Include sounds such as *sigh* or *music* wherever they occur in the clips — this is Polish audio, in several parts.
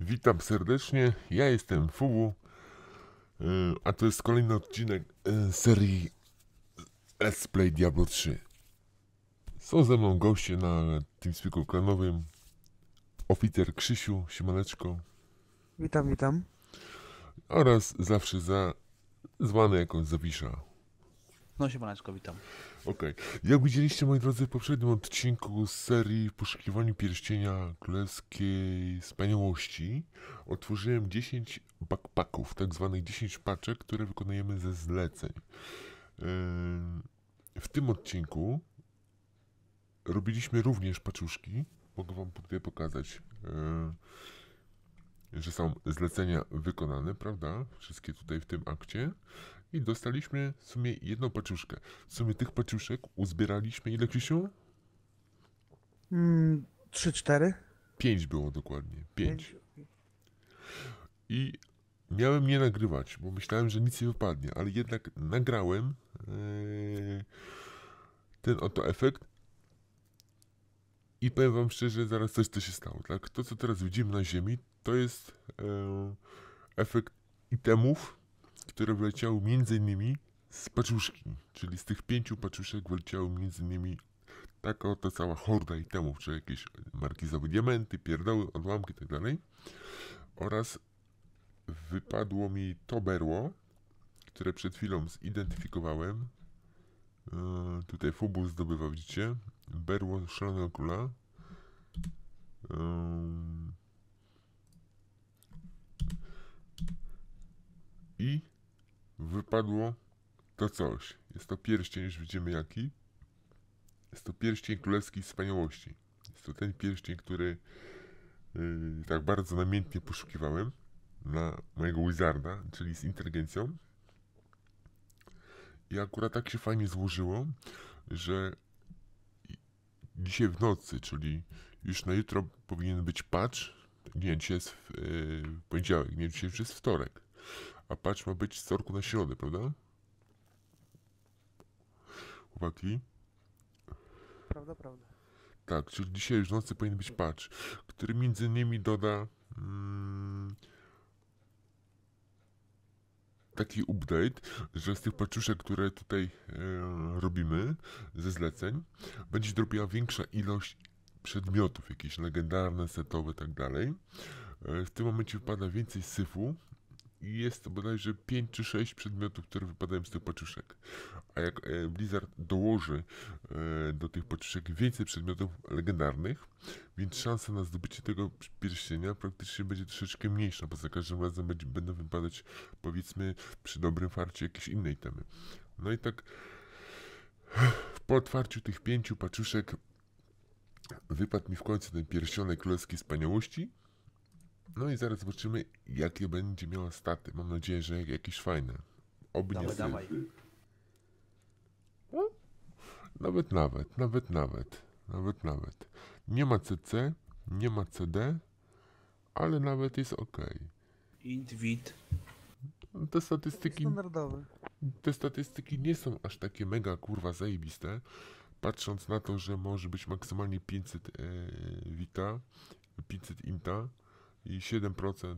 Witam serdecznie, ja jestem Fubu, y, a to jest kolejny odcinek y, serii Let's Play Diablo 3. Są ze mną goście na TeamSpeaku klanowym, oficer Krzysiu, siemaneczko, Witam, witam. oraz zawsze za, zwany jako Zawisza. No siemaneczko, witam. Okej, jak widzieliście moi drodzy w poprzednim odcinku z serii poszukiwaniu pierścienia królewskiej wspaniałości, otworzyłem 10 backpacków, tak zwanych 10 paczek, które wykonujemy ze zleceń. Ym, W tym odcinku robiliśmy również paczuszki, mogę wam tutaj pokazać, yy, że są zlecenia wykonane, prawda? Wszystkie tutaj w tym akcie. I dostaliśmy w sumie jedną paczuszkę. W sumie tych paczuszek uzbieraliśmy ile Krzysiu? Mm, 3, 4. Pięć było dokładnie. Pięć. I miałem nie nagrywać, bo myślałem, że nic nie wypadnie, ale jednak nagrałem yy, ten oto efekt. I powiem wam szczerze, zaraz coś co się stało, tak? To co teraz widzimy na ziemi, to jest e, efekt itemów, które wyleciały innymi z paczuszki, czyli z tych pięciu paczuszek wyleciały innymi taka oto cała horda itemów, czy jakieś markizowe diamenty, pierdoły, odłamki itd. Oraz wypadło mi to berło, które przed chwilą zidentyfikowałem. Yy, tutaj Fubu zdobywa, widzicie? Berło szalonego króla. Yy, I wypadło to coś. Jest to pierścień, już widzimy jaki. Jest to pierścień królewskiej wspaniałości. Jest to ten pierścień, który yy, tak bardzo namiętnie poszukiwałem na mojego wizarda, czyli z inteligencją. I akurat tak się fajnie złożyło, że dzisiaj w nocy, czyli już na jutro powinien być patch. Nie, dzisiaj jest yy, poniedziałek, nie, dzisiaj już jest wtorek. A patch ma być z wtorku na środę, prawda? Chłopaki? Prawda, prawda. Tak, czyli dzisiaj już w nocy powinien być patch, który między innymi doda mm, taki update, że z tych patchuszek, które tutaj e, robimy ze zleceń, będzie drobiła większa ilość przedmiotów, jakieś legendarne, setowe tak dalej. E, w tym momencie wypada więcej syfu i jest to bodajże 5 czy 6 przedmiotów, które wypadają z tych paczuszek. A jak e, Blizzard dołoży e, do tych paczuszek więcej przedmiotów legendarnych, więc szansa na zdobycie tego pierścienia praktycznie będzie troszeczkę mniejsza, bo za każdym razem będzie, będą wypadać powiedzmy przy dobrym farcie jakieś inne itemy. No i tak po otwarciu tych pięciu paczuszek wypadł mi w końcu ten pierścionek królewskiej wspaniałości. No i zaraz zobaczymy, jakie będzie miała staty. Mam nadzieję, że jakieś fajne. Oby nie Dawaj, dawaj. Nawet, nawet, nawet, nawet, nawet, nawet. Nie ma CC, nie ma CD, ale nawet jest ok. Int, wit. Te statystyki, Standardowy. te statystyki nie są aż takie mega kurwa zajebiste. Patrząc na to, że może być maksymalnie 500 e, Vita, 500 Inta i 7% e,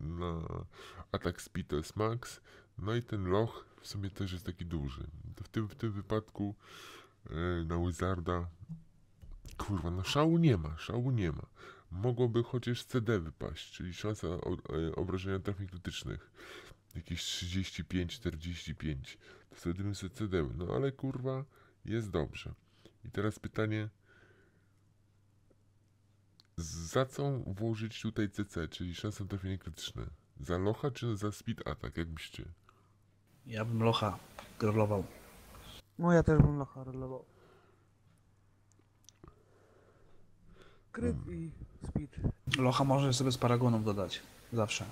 na atak speed to max. No i ten loch w sumie też jest taki duży. W, tym, w tym wypadku e, na Wizarda kurwa, no szału nie ma, szału nie ma. Mogłoby chociaż CD wypaść, czyli szansa e, obrażenia trafień krytycznych. Jakieś 35-45. To wtedy bym sobie CD, no ale kurwa jest dobrze. I teraz pytanie, za co włożyć tutaj CC, czyli szansę na trafienie krytyczne? Za locha czy za speed attack, jak myślicie? Ja bym locha grolował. No ja też bym locha rolował. Kryt i speed. Locha może sobie z paragonów dodać. Zawsze.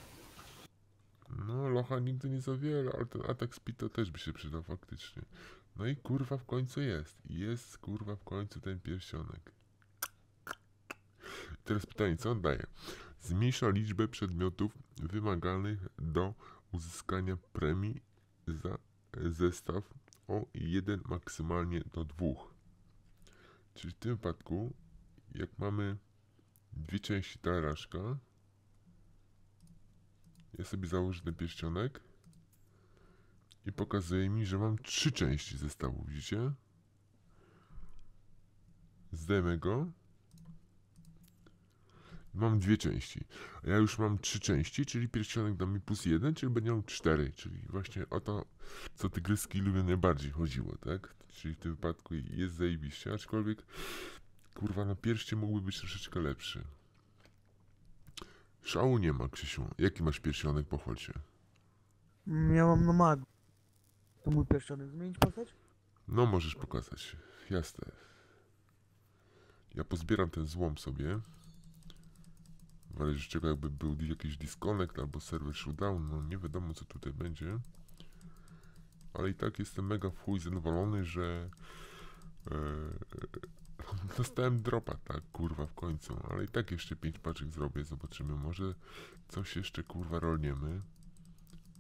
No, locha nigdy nie za wiele, ale ten atak speed to też by się przydał faktycznie. No i kurwa w końcu jest. Jest kurwa w końcu ten pierścionek. Teraz pytanie, co on daje? Zmniejsza liczbę przedmiotów wymaganych do uzyskania premii za zestaw o jeden maksymalnie do dwóch. Czyli w tym wypadku, jak mamy dwie części taleraszka, Ja sobie założę ten pierścionek i pokazuje mi, że mam trzy części zestawu, widzicie? Zdejmę go. Mam dwie części. A ja już mam trzy części, czyli pierścionek da mi plus jeden, czyli miał cztery. Czyli właśnie o to, co tygryski lubią najbardziej chodziło, tak? Czyli w tym wypadku jest zajebiście, aczkolwiek kurwa na pierście mógłby być troszeczkę lepszy. Szału nie ma, Krzysiu. Jaki masz pierścionek? Mm, Ja mam na mag. To mój pierścionek. Zmienić postać? No, możesz pokazać. Jasne. Ja pozbieram ten złom sobie. W razie czego jakby był jakiś disconnect albo serwer shutdown, no nie wiadomo co tutaj będzie. Ale i tak jestem mega chuj zadowolony, że e, *laughs* dostałem dropa, tak kurwa w końcu. Ale i tak jeszcze pięć paczek zrobię, zobaczymy. Może coś jeszcze kurwa rolniemy.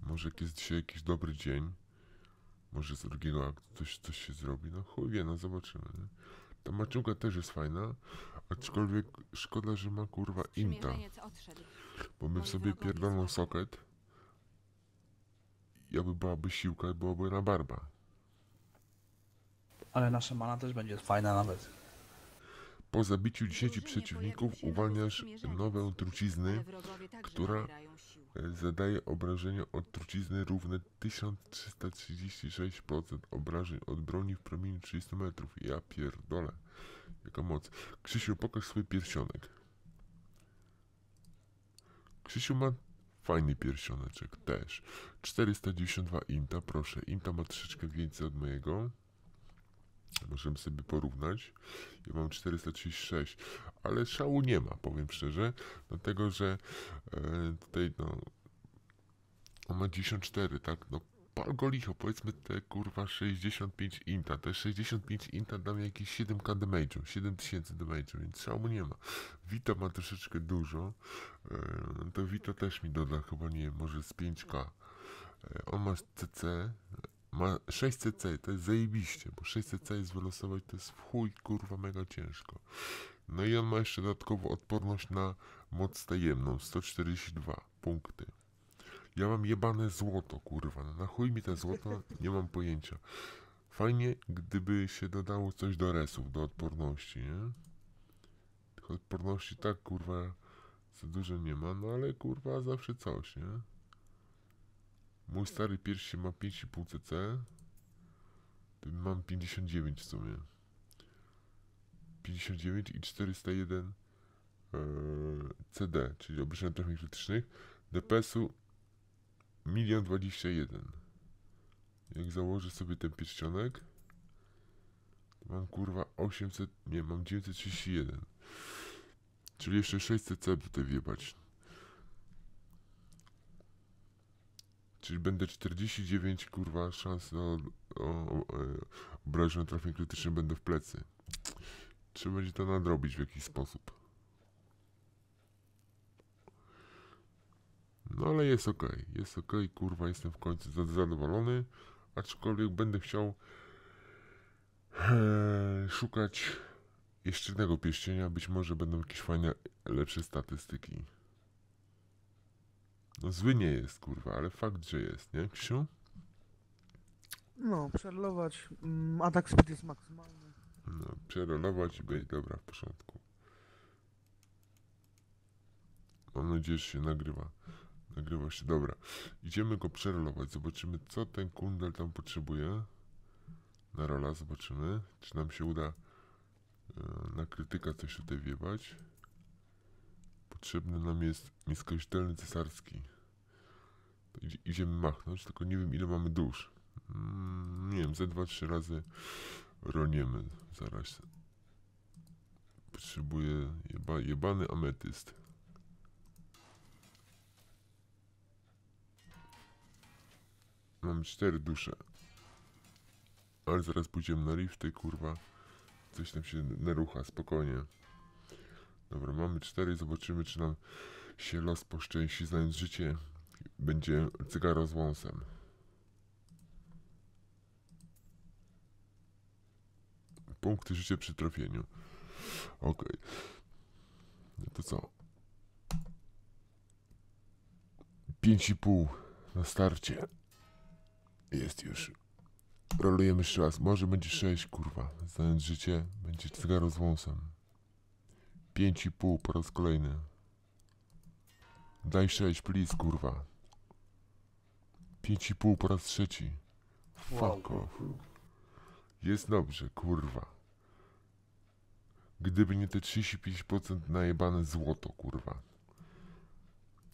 Może jest dzisiaj jakiś dobry dzień. Może z drugiego aktu coś, coś się zrobi. No chuj wie, no zobaczymy. Nie? Ta maciuga też jest fajna, aczkolwiek szkoda, że ma kurwa inta. Bo my w Moi sobie złapią. soket. Jakby byłaby siłka, byłaby na barba. Ale nasza mana też będzie fajna nawet. Po zabiciu 10 Drużynie przeciwników uwalniasz nową trucizny, która- e, zadaje obrażenia od trucizny równe 1336% obrażeń od broni w promieniu 30 metrów. Ja pierdolę. Jaka moc. Krzysiu, pokaż swój pierścionek. Krzysiu ma fajny pierścioneczek też. 492 inta, proszę. Inta ma troszeczkę więcej od mojego. Możemy sobie porównać. Ja mam 436, ale szału nie ma, powiem szczerze. Dlatego, że e, tutaj no on ma 94, tak? No pal go licho, powiedzmy te kurwa 65 inta. Te 65 inta da jakieś 7k damage'u, 7000 damage'u, więc szału nie ma. Vita ma troszeczkę dużo. E, to Vita też mi doda chyba, nie wiem, może z 5k. E, on ma CC, ma 6 CC, to jest zajebiście, bo 6 CC jest wylosować, to jest w chuj kurwa mega ciężko. No i on ma jeszcze dodatkowo odporność na moc tajemną, 142 punkty. Ja mam jebane złoto, kurwa. No na chuj mi te złoto, nie mam pojęcia. Fajnie, gdyby się dodało coś do resów, do odporności, nie? Tych odporności tak, kurwa, za dużo nie ma, no ale kurwa zawsze coś, nie? Mój stary pierścień ma 5,5 cc. Mam 59 w sumie. 59 i 401 e, CD, czyli obliczenia technik krytycznych. DPS-u milion dwadzieścia jeden. Jak założę sobie ten pierścionek, mam kurwa 800, nie, mam 931. Czyli jeszcze 600 C tutaj wjebać. Czyli będę 49 kurwa szans na e, obrażenia trafień krytycznych będę w plecy. Trzeba będzie to nadrobić w jakiś sposób. No ale jest okej, jest okej, kurwa, jestem w końcu za- zadowolony, aczkolwiek będę chciał e, szukać jeszcze jednego pierścienia, być może będą jakieś fajne, lepsze statystyki. No zły nie jest, kurwa, ale fakt, że jest, nie, Krzysiu? No, przerolować. Mm, atak speed jest maksymalny. No, przerolować i być dobra, w porządku. Mam nadzieję, że się nagrywa. Nagrywa się, dobra. Idziemy go przerolować, zobaczymy co ten kundel tam potrzebuje. Na rola zobaczymy, czy nam się uda e, na krytyka coś tutaj wjebać. Potrzebny nam jest niskościelny cesarski. To idzie, idziemy machnąć, tylko nie wiem ile mamy dusz. Mm, nie wiem, ze dwa, trzy razy roniemy zaraz. Potrzebuję jeba, jebany ametyst. Mam cztery dusze. Ale zaraz pójdziemy na rifty, kurwa. Coś tam się narucha, spokojnie. Dobra, mamy cztery, zobaczymy czy nam się los poszczęści, znając życie. Będzie cygaro z wąsem. Punkty życia przy trafieniu. Okej. No to co? 5,5 na starcie. Jest już. Rolujemy jeszcze raz. Może będzie 6, kurwa. Znając życie, będzie cygaro z wąsem. 5,5 po raz kolejny. Daj 6, please, kurwa. 5,5 po raz trzeci. Fuck off. Jest dobrze, kurwa. Gdyby nie te 35% najebane złoto, kurwa.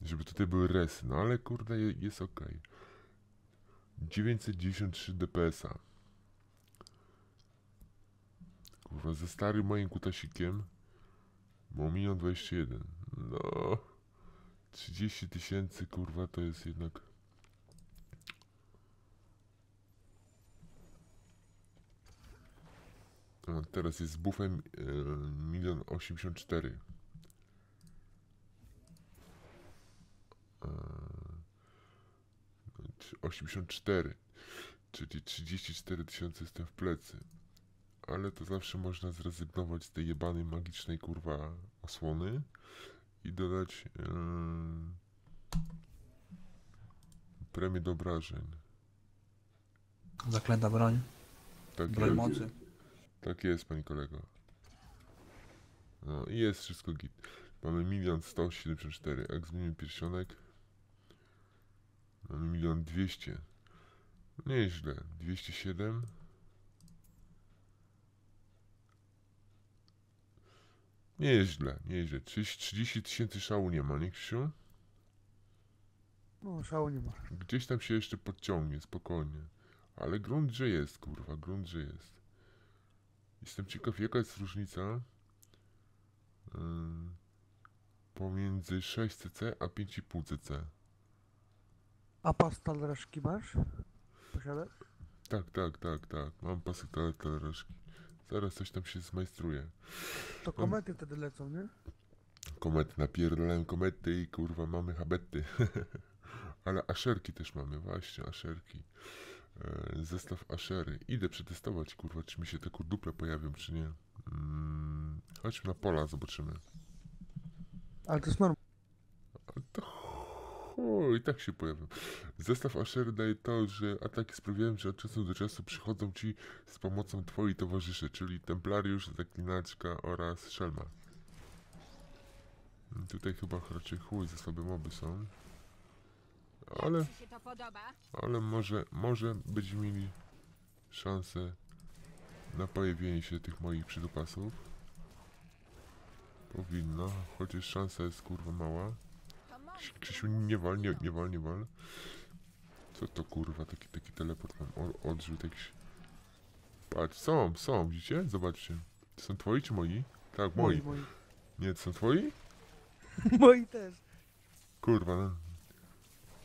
Żeby tutaj były resy, no ale kurde je- jest ok. 993 DPS-a. Kurwa, ze starym moim kutasikiem bo milion 21. No 30 tysięcy kurwa to jest jednak A teraz jest z buffem e, milion 84. E, czy 84, czyli 34 tysiące jestem w plecy. Ale to zawsze można zrezygnować z tej jebanej magicznej kurwa osłony i dodać e, premię do obrażeń. Zaklęta broń. Tak Broń jest. mocy. Tak jest, panie kolego. No i jest wszystko git. Mamy milion sto siedemdziesiąt cztery. Jak zmienimy pierścionek? Mamy milion dwieście. Nieźle. 207. Nieźle, nieźle. 30 30 tysięcy szału nie ma, nie Krzysiu? No, szału nie ma. Gdzieś tam się jeszcze podciągnie, spokojnie. Ale grunt, że jest, kurwa, grunt, że jest. Jestem ciekaw, jaka jest różnica ym, pomiędzy 6cc a 5,5 cc. A pastal reszki masz? Posiadasz? Tak, tak, tak, tak. Mam pasek tale- talerzyki. Zaraz coś tam się zmajstruje. To komety wtedy lecą, nie? Komety, napierdolałem komety i kurwa mamy habety. *laughs* Ale aszerki też mamy, właśnie, aszerki. E, zestaw aszery. Idę przetestować, kurwa, czy mi się te kurduple pojawią, czy nie. Mm, chodźmy na pola, zobaczymy. Ale to jest norma. To chuj, tak się pojawią. Zestaw aszery daje to, że ataki sprawiają, że od czasu do czasu przychodzą ci z pomocą twoi towarzysze, czyli templariusz, zaklinaczka oraz szelma. Tutaj chyba raczej chuj, ze słabe moby są. Ale, ale może, może będziemy mieli szansę na pojawienie się tych moich przydupasów. Powinno, chociaż szansa jest kurwa mała. Krzysiu, nie wal, nie, nie wal, nie wal. Co to kurwa, taki, taki teleport mam o- odrzut jakiś. Patrz, są, są, widzicie? Zobaczcie. To są twoi czy moi? Tak, moi. moi. Nie, to są twoi? *laughs* moi też. Kurwa, no.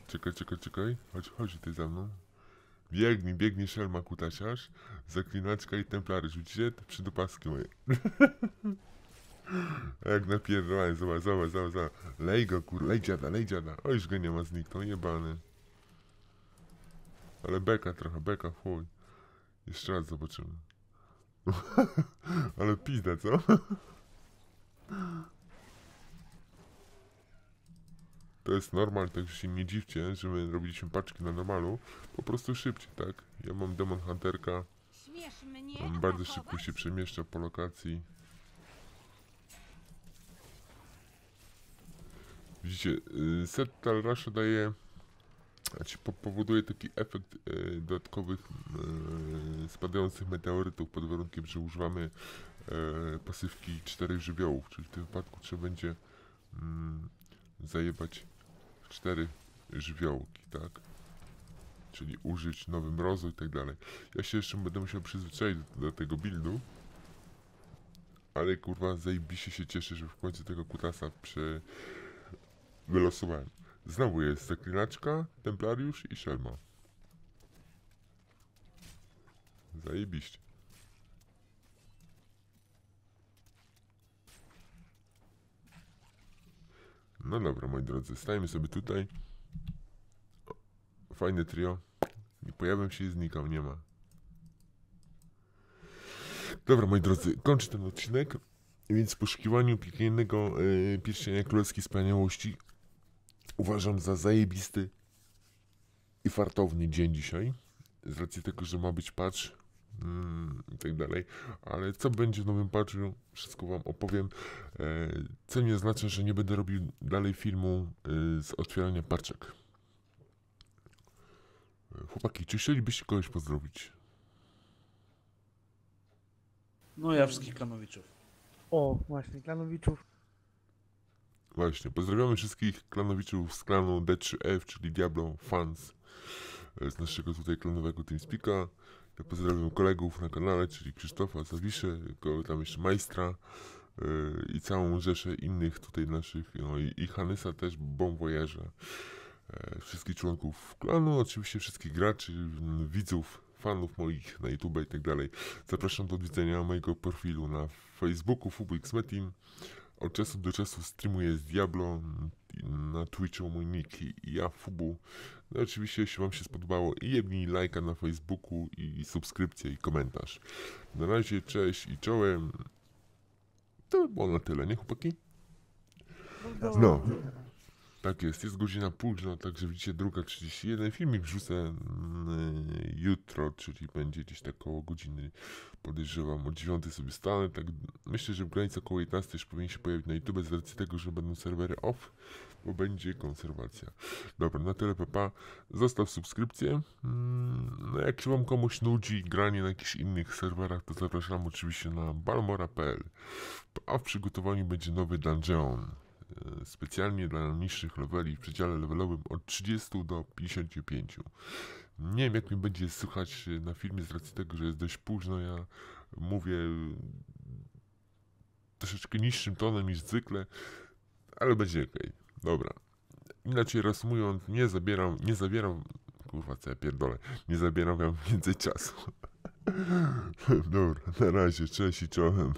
Czekaj, czekaj, czekaj. Chodź, chodź tutaj za mną. Biegnij, biegnij szelma kutasiarz, zaklinaczka i templary. Widzicie? Te moje. *laughs* Jak napierdolałem, zobacz, zobacz, zobacz, zobacz. Lej go, kur, lej dziada, lej dziada. O, już go nie ma, zniknął, jebany. Ale beka trochę, beka, chuj. Jeszcze raz zobaczymy. *laughs* Ale pizda, co? *laughs* To jest normal, także się nie dziwcie, że my robiliśmy paczki na normalu. Po prostu szybciej, tak? Ja mam Demon Hunterka, on bardzo szybko się przemieszcza po lokacji. Widzicie, y, set Talrasha daje, znaczy po, powoduje taki efekt y, dodatkowych y, spadających meteorytów pod warunkiem, że używamy pasywki czterech żywiołów, czyli w tym wypadku trzeba będzie mm, zajebać cztery żywiołki, tak? Czyli użyć nowy mrozu i tak dalej. Ja się jeszcze będę musiał przyzwyczaić do, do tego buildu. Ale kurwa zajebiście się cieszę, że w końcu tego kutasa przy... wylosowałem. Znowu jest zaklinaczka, templariusz i szelma. Zajebiście. No dobra, moi drodzy, stajemy sobie tutaj. Fajne trio. Nie pojawiam się i znikam, nie ma. Dobra, moi drodzy, kończę ten odcinek. Więc w poszukiwaniu piekielnego yy, pierścienia królewskiej wspaniałości uważam za zajebisty i fartowny dzień dzisiaj. Z racji tego, że ma być patch mm, i tak dalej. Ale co będzie w nowym patchu, wszystko wam opowiem. E, co nie znaczy, że nie będę robił dalej filmu e, z otwierania paczek. E, Chłopaki, czy chcielibyście kogoś pozdrowić? No ja wszystkich klanowiczów. O, właśnie, klanowiczów. Właśnie, pozdrawiamy wszystkich klanowiczów z klanu D3F, czyli Diablo Fans e, z naszego tutaj klanowego TeamSpeaka. Ja pozdrawiam kolegów na kanale, czyli Krzysztofa Zawiszę, kogo tam jeszcze Majstra e, i całą rzeszę innych tutaj naszych, no i, i Hanysa też, Bon Voyage'a, e, wszystkich członków klanu, oczywiście wszystkich graczy, m, widzów, fanów moich na YouTube i tak dalej. Zapraszam do odwiedzenia mojego profilu na Facebooku FubuXMeteam. Od czasu do czasu streamuję z Diablo na Twitchu mój nick i i ja Fubu. No oczywiście jeśli wam się spodobało i jebnij lajka na Facebooku i subskrypcję i komentarz. Na razie cześć i czołem. To by było na tyle, nie chłopaki? No. Tak jest, jest godzina późno, także widzicie druga 31. Filmik wrzucę jutro, czyli będzie gdzieś tak koło godziny, podejrzewam, o 9 sobie stanę. Tak, myślę, że w granicy około 11 już powinien się pojawić na YouTube z racji tego, że będą serwery off, bo będzie konserwacja. Dobra, na tyle papa. Zostaw subskrypcję. Mm, No jak się wam komuś nudzi granie na jakichś innych serwerach, to zapraszam oczywiście na balmora.pl. A w przygotowaniu będzie nowy dungeon specjalnie dla niższych leveli w przedziale levelowym od 30 do 55. Nie wiem jak mi będzie słychać e, na filmie z racji tego, że jest dość późno. Ja mówię e, troszeczkę niższym tonem niż zwykle, ale będzie okej. Dobra. Inaczej reasumując, nie zabieram, nie zabieram, kurwa co ja pierdolę, nie zabieram wam więcej czasu. *laughs* Dobra, na razie, cześć i czołem.